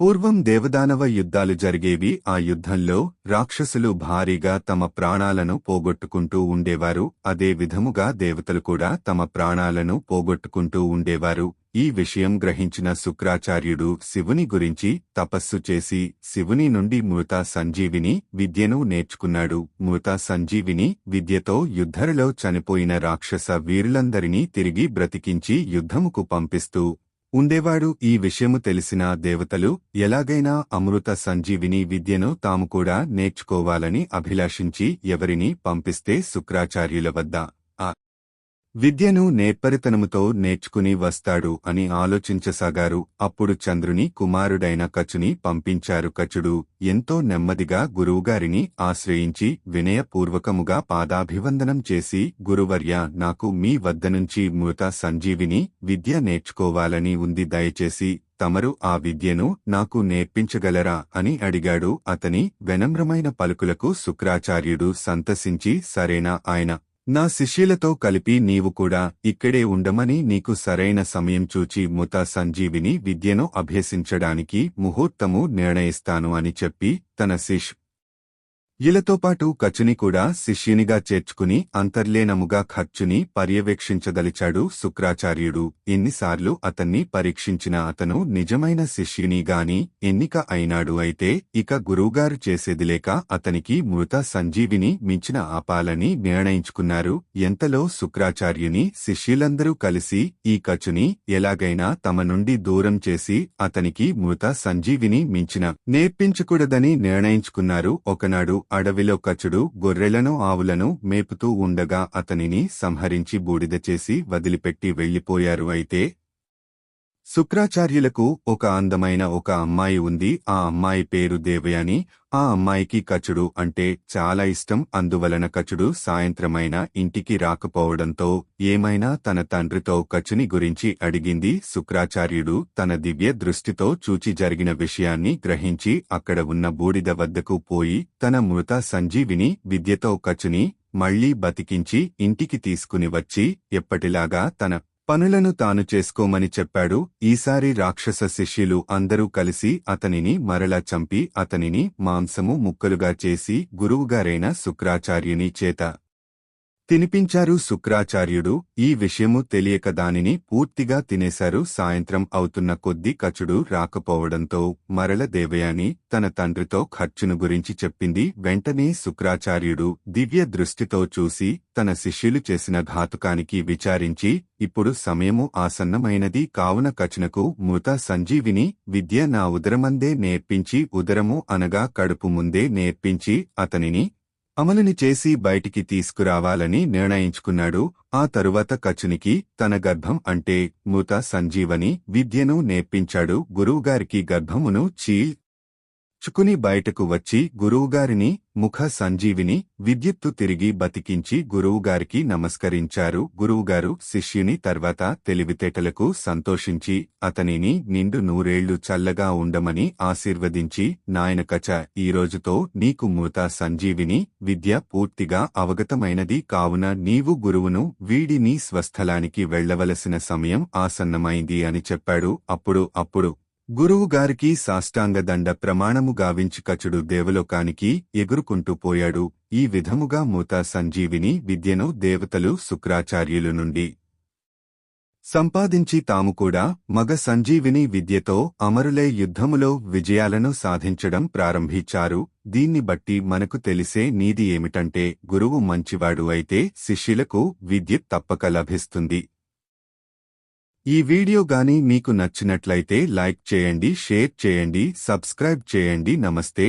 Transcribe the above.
పూర్వం దేవదానవ యుద్ధాలు జరిగేవి ఆ యుద్ధంలో రాక్షసులు భారీగా తమ ప్రాణాలను పోగొట్టుకుంటూ ఉండేవారు. అదే విధముగా దేవతలు కూడా తమ ప్రాణాలను పోగొట్టుకుంటూ ఉండేవారు. ఈ విషయం గ్రహించిన శుక్రాచార్యుడు శివుని గురించి తపస్సు చేసి శివుని నుండి మృత సంజీవిని విద్యను నేర్చుకున్నాడు. మృత సంజీవిని విద్యతో యుద్ధరలో చనిపోయిన రాక్షస వీరులందరినీ తిరిగి బ్రతికించి యుద్ధముకు పంపిస్తూ ఉండేవాడు ఈ విషయము తెలిసిన దేవతలు ఎలాగైనా అమృత సంజీవిని విద్యను తాము కూడా నేర్చుకోవాలని అభిలాషించి ఎవరిని పంపిస్తే శుక్రాచార్యుల వద్ద విద్యను నేర్పరితనముతో నేర్చుకుని వస్తాడు అని ఆలోచించసాగారు. అప్పుడు చంద్రుని కుమారుడైన కచుని పంపించారు. కచుడు ఎంతో నెమ్మదిగా గురువుగారిని ఆశ్రయించి వినయపూర్వకముగా పాదాభివందనం చేసి గురువర్య నాకు మీ వద్ద నుంచి మృత సంజీవిని విద్య నేర్చుకోవాలని ఉంది. దయచేసి తమరు ఆ విద్యను నాకు నేర్పించగలరా అని అడిగాడు. అతని వెనమ్రమైన పలుకులకు శుక్రాచార్యుడు సంతసించి సరేనా ఆయన నా శిష్యులతో కలిపి నీవు కూడా ఇక్కడే ఉండమని నీకు సరైన సమయం చూచి ముత సంజీవిని విద్యను అభ్యసించడానికి ముహూర్తము నిర్ణయిస్తాను అని చెప్పి తన శిష్ పాటు కచుని కూడా శిష్యునిగా చేర్చుకుని అంతర్లేనముగా ఖర్చుని పర్యవేక్షించదలిచాడు శుక్రాచార్యుడు. ఎన్నిసార్లు అతన్ని పరీక్షించిన అతను నిజమైన శిష్యుని గాని ఎన్నిక అయినాడు అయితే ఇక గురువుగారు చేసేదిలేక అతనికి మృత సంజీవిని మించిన ఆపాలని నిర్ణయించుకున్నారు. ఎంతలో శుక్రాచార్యుని శిష్యులందరూ కలిసి ఈ కచుని ఎలాగైనా తమ నుండి దూరం చేసి అతనికి మృత సంజీవిని మించిన నేర్పించకూడదని నిర్ణయించుకున్నారు. ఒకనాడు అడవిలో కచుడు గొర్రెలను ఆవులను మేపుతూ ఉండగా అతనిని సంహరించి బూడిద చేసి వదిలిపెట్టి వెళ్ళిపోయారు అయితే శుక్రాచార్యులకు ఒక అందమైన ఒక అమ్మాయి ఉంది. ఆ అమ్మాయి పేరు దేవయాని. ఆ అమ్మాయికి కచుడు అంటే చాలా ఇష్టం. అందువలన కచుడు సాయంత్రమైన ఇంటికి రాకపోవడంతో ఏమైనా తన తండ్రితో కచుని గురించి అడిగింది. శుక్రాచార్యుడు తన దివ్య దృష్టితో చూచి జరిగిన విషయాన్ని గ్రహించి అక్కడ ఉన్న బూడిద వద్దకు పోయి తన మృత సంజీవిని విద్యతో కచుని మళ్ళీ బతికించి ఇంటికి తీసుకుని వచ్చి ఎప్పటిలాగా తన పనులను తాను చేసుకోమని చెప్పాడు. ఈసారి రాక్షస శిష్యులు అందరూ కలిసి అతనిని మరలా చంపి అతనిని మాంసము ముక్కలుగా చేసి గురువుగారైన శుక్రాచార్యుని చేత తినిపించారు శుక్రాచార్యుడు. ఈ విషయము తెలియక దానిని పూర్తిగా తినేశారు. సాయంత్రం అవుతున్న కొద్దీ కచుడు రాకపోవడంతో మరల దేవయాని తన తండ్రితో ఖర్చును గురించి చెప్పింది. వెంటనే శుక్రాచార్యుడు దివ్య దృష్టితో చూసి తన శిష్యులు చేసిన ఘాతుకానికి విచారించి ఇప్పుడు సమయము ఆసన్నమైనది. కావున కచునకు మృత సంజీవిని విద్య నా ఉదరమందే నేర్పించి ఉదరము అనగా కడుపు ముందే నేర్పించి అతనిని అమలుని చేసి బయటికి తీసుకురావాలని నిర్ణయించుకున్నాడు. ఆ తరువాత కచునికి తన గర్భం అంటే మూత సంజీవని విద్యను నేర్పించాడు. గురువుగారికి గర్భమును చీల్ చుకుని బయటకు వచ్చి గురువుగారిని ముఖ సంజీవిని విద్యుత్తు తిరిగి బతికించి గురువుగారికి నమస్కరించారు. గురువుగారు శిష్యుని తర్వాత తెలివితేటలకు సంతోషించి అతనిని నిండు నూరేళ్ళు చల్లగా ఉండమని ఆశీర్వదించి నాయనకచ ఈ రోజుతో నీకు మూత సంజీవిని విద్య పూర్తిగా అవగతమైనది కావున నీవు గురువును వీడి నీ స్వస్థలానికి వెళ్ళవలసిన సమయం ఆసన్నమైంది అని చెప్పాడు. అప్పుడు అప్పుడు గురువుగారికి సాష్టాంగదండ ప్రమాణము గావించి కచుడు దేవలోకానికి ఎగురుకుంటూ పోయాడు. ఈ విధముగా మూత సంజీవిని విద్యను దేవతలు శుక్రాచార్యులు నుండి సంపాదించి తాము కూడా మగ సంజీవిని విద్యతో అమరులే యుద్ధములో విజయాలను సాధించడం ప్రారంభించారు. దీన్ని బట్టి మనకు తెలిసే నీది ఏమిటంటే గురువు మంచివాడు అయితే శిష్యులకు విద్యుత్ తప్పక లభిస్తుంది. ఈ వీడియో గాని మీకు నచ్చినట్లయితే లైక్ చేయండి షేర్ చేయండి సబ్స్క్రైబ్ చేయండి. నమస్తే.